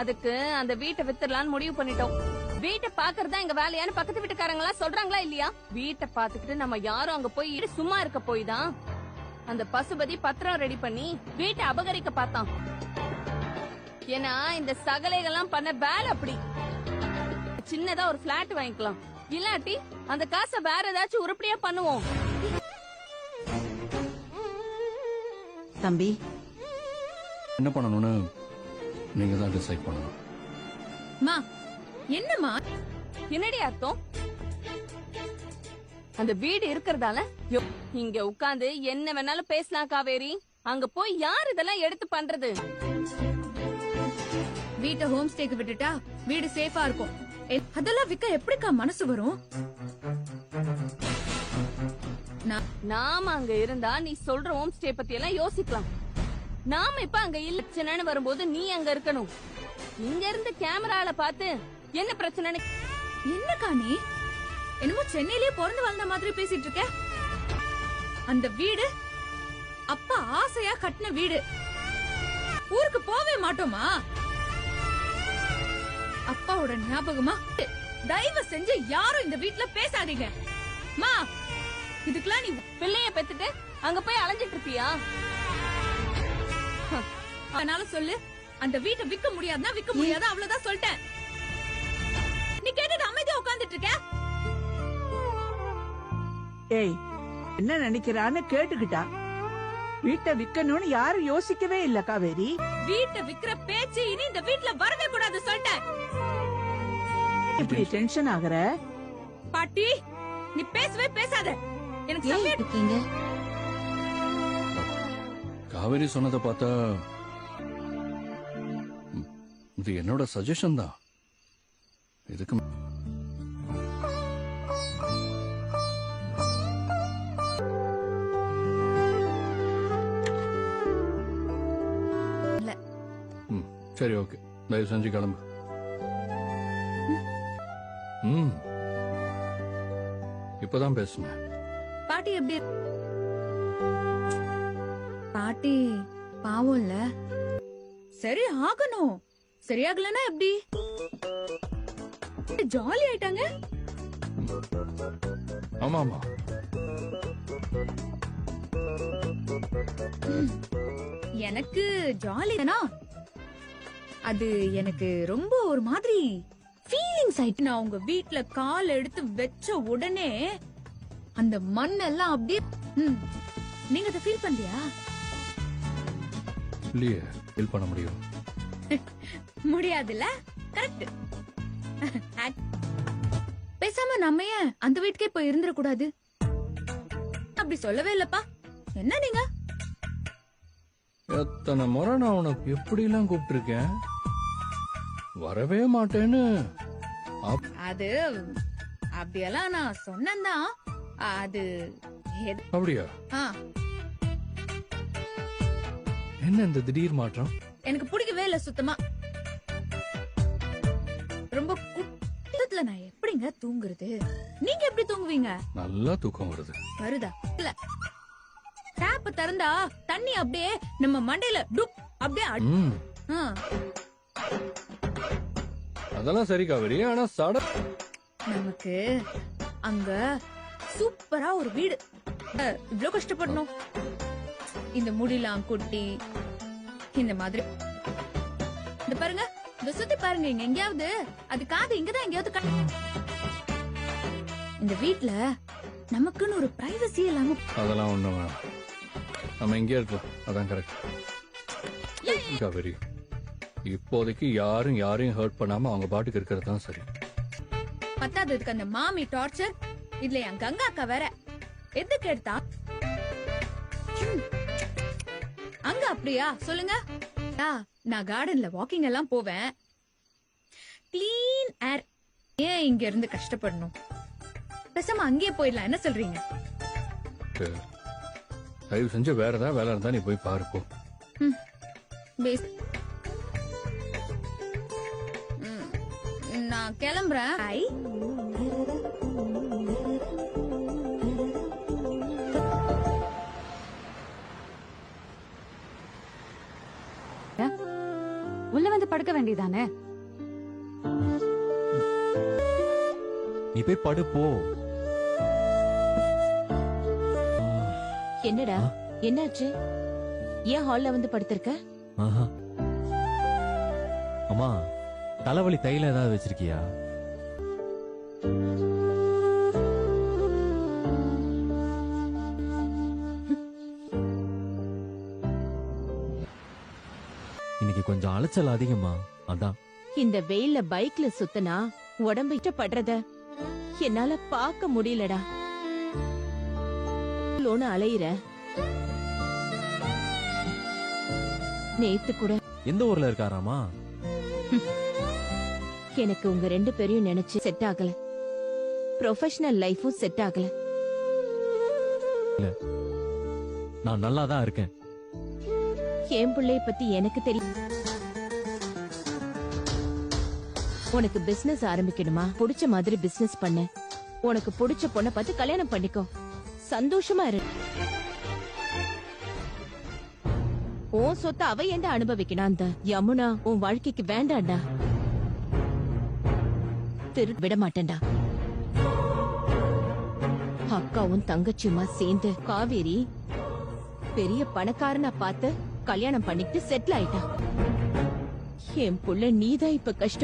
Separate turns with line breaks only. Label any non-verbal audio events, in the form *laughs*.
அதுக்கு அந்த வீட்டை வித்துடலாம்னு முடிவு பண்ணிட்டோம். வீட்டை பாக்குறதா எங்க வேலையான்னு பக்கத்து வீட்டுக்காரங்களா சொல்றாங்களா இல்லையா? வீட்டை பாத்துக்கிட்டு நம்ம யாரும் அங்க போய் சும்மா இருக்க போய் தான். அந்த பசுபதி பத்திரம் ரெடி பண்ணி வீட்டை அபகரிக்க பார்த்தான். ஏன்னா இந்த சகலைகள்லாம் பண்ண வேலை அப்படி. சின்னதா ஒரு பிளாட் வாங்கிக்கலாம். இல்லாட்டி அந்த காசை வேற ஏதாச்சும் உருப்படியா பண்ணுவோம்.
தம்பி.
என்ன பண்ணணும்னு? நீங்க தான் டிசைட் பண்ணணும்.
மா என்னம்மா?
என்னடி அர்த்தம்? அந்த வீடு இருக்கறதால இங்க உட்கார்ந்து என்ன வேணாலும் பேசலாம் காவேரி. அங்க போய் யார் இதெல்லாம் எடுத்து பண்றது?
வீட்டை ஹோம் ஸ்டேக்கு விட்டுட்டா வீடு சேஃபா இருக்கும். அதெல்லாம் விக்க எப்படிக்கா மனசு வரும்?
நாம அங்க இருந்தா நீ சொல்ற ஹோம் ஸ்டே பத்தி எல்லாம் யோசிக்கலாம். நாம இப்ப அங்க இல்லச்சனன்னு வரும்போது நீ அங்க இருக்கணும். இங்க இருந்து கேமரால பார்த்து என்ன பிரச்சனைன்னு
என்னக்கா நீ என்னமோ சென்னையிலேயே பிறந்து வளர்ந்த மாதிரி பேசிட்டு இருக்க? அந்த வீடு அப்பா ஆசையா கட்டின வீடு. ஊருக்கு போவே மாட்டோமா? அப்பாவோட ஞாபகமா? தயவு செஞ்சு யாரும் இந்த வீட்ல பேசாதீங்க. மா இதுக்கெல்லாம் நீ
பிள்ளைய பெத்துட்டு அங்க போய் அலைஞ்சிட்டு இருப்பியா?
அதனால சொல்லு. அந்த வீட்டை விக்க முடியாதுன்னா விக்க முடியாது. அவ்வளவுதான் சொல்லிட்டேன். நீ கேட்டுட்டு அமைதியா உட்கார்ந்துட்டு இருக்க?
ஏய் என்ன நினைக்கிறான்னு கேட்டுக்கிட்டா? வீட்டை விக்கணும்னு யாரும் யோசிக்கவே இல்ல காவேரி.
வீட்டை விக்கிற பேச்சு இனி இந்த வீட்ல வரவே கூடாது சொல்லிட்டேன்.
இப்படி டென்ஷன் ஆகுற?
பாட்டி நீ பேசவே பேசாத. எனக்கு செம்மையா
இருக்கீங்க?
காவேரி சொன்னதை பார்த்தா இது என்னோட சஜஷன் தான். இதுக்கு சரி ஓகே தயவு செஞ்சு கிளம்பு. ம். இப்பதான் பேசுனேன்.
பாட்டி எப்படி? பாட்டி பாவம் இல்ல? சரி ஆகணும். சரியாகலன்னா எப்படி? ஜாலி ஆயிட்டாங்க.
ஆமா ஆமா
எனக்கு ஜாலி தானா? அது எனக்கு ரொம்ப ஒரு மாதிரி ஃபீலிங்ஸ் ஆயிட்டு நான் உங்க வீட்ல கால் எடுத்து வச்ச உடனே அந்த மண்ணெல்லாம் அப்படியே. நீங்க அதை ஃபீல் பண்ணலையா
இல்லையே ஃபீல் பண்ண முடியும். *laughs*
முடியாதுல்ல? கரெக்ட் பேசாம நம்ம ஏன் அந்த வீட்டுக்கே போய் இருந்துட கூடாது அப்படி சொல்லவே இல்லப்பா. என்ன நீங்க?
எத்தனை முறை நான் உனக்கு எப்படிலாம் கூப்பிட்டிருக்கேன்? வரவே மாட்டேன்னு.
அது அப்படியெல்லாம் நான் சொன்னேன்தான். அது
அப்படியா? என்ன இந்த திடீர் மாற்றம்?
எனக்கு பிடிக்கவே இல்ல சுத்தமா. ரொம்ப குட்டத்துல நான் எப்படிங்க தூங்குறது? நீங்க எப்படி தூங்குவீங்க?
நல்லா தூக்கம் வருது.
வருதா? இல்ல. டேப் திறந்தா தண்ணி அப்படியே நம்ம மண்டையில டுப் அப்படியே அடி-
ம்.
ஆ,
அதெல்லாம் சரி காவேரி ஆனா சட
நமக்கு அங்க சூப்பரா ஒரு வீடு. அஹ், இவ்ளோ கஷ்டப்படணும். இந்த முடிலாம் கொட்டி இந்த மாதிரி இந்த பாருங்க. இந்த சுத்தி பாருங்க இங்க எங்கேயாவது. அது காது இங்கதான் எங்கேயாவது இந்த வீட்ல நமக்குன்னு ஒரு பிரைவசி இல்லாம
அதெல்லாம் ஒண்ணும் வேணாம். நம்ம இங்கே இருக்கோம் அதான் கரெக்ட் காவேரி இப்போதைக்கு யாரும் யாரையும் ஹர்ட் பண்ணாம அவங்க பாட்டுக்கு இருக்கிறது தான் சரி.
பத்தாததுக்கு அந்த மாமி டார்ச்சர் இதுல என் கங்கா அக்கா வேற. எதுக்கு எடுத்தா. அங்க அப்படியா? சொல்லுங்க. நான் கார்டன்ல வாக்கிங் எல்லாம் போவேன். கிளீன் ஏர் ஏன் இங்க இருந்து கஷ்டப்படணும்? பேசாம அங்கேயே போயிடலாம். என்ன சொல்றீங்க.
தயவு செஞ்சு வேற ஏதாவது வேலை இருந்தா நீ போய் பாரு போ.
பேஸ் ம், நான் கிளம்புறேன்.
வந்து படுக்க வேண்டியதானே?
நீ போய் படு போ.
என்னடா? என்னாச்சு? ஏன் ஹால்ல வந்து படுத்திருக்க.
அம்மா தலைவலி தைல ஏதாவது வச்சிருக்கியா? கொஞ்சம் அலைச்சல் அதிகமா? அதான்.
இந்த வெயில்ல பைக்ல சுத்தனா உடம்பு படுறத என்னால பார்க்க முடியலடா. லோனு அலையிற. நேத்து கூட.
எந்த ஊர்ல இருக்காராமா
எனக்கு உங்க ரெண்டு பேரையும் நினைச்சு செட் ஆகல. ப்ரொஃபஷனல் லைஃபும் செட் ஆகல.
நான் நல்லா தான் இருக்கேன்.
என் பிள்ளைய பத்தி எனக்கு தெரியும் உனக்கு பிசினஸ் ஆரம்பிக்கணுமா? புடிச்ச மாதிரி பிசினஸ் பண்ணு. உனக்கு புடிச்ச பொண்ணை பார்த்து கல்யாணம் பண்ணிக்கோ. சந்தோஷமா இரு. உன் சொத்த அவ ஏன்டா அனுபவிக்கணும் அந்த யமுனா உன் வாழ்க்கைக்கு வேண்டாம்டா திரு விட மாட்டேன்டா அக்காவும் தங்கச்சியுமா சேர்ந்து காவேரி பெரிய பணக்காரனா பார்த்து கல்யாணம் பண்ணிட்டு செட்டில் ஆயிட்டான் என் புள்ள நீதான் இப்ப கஷ்டம்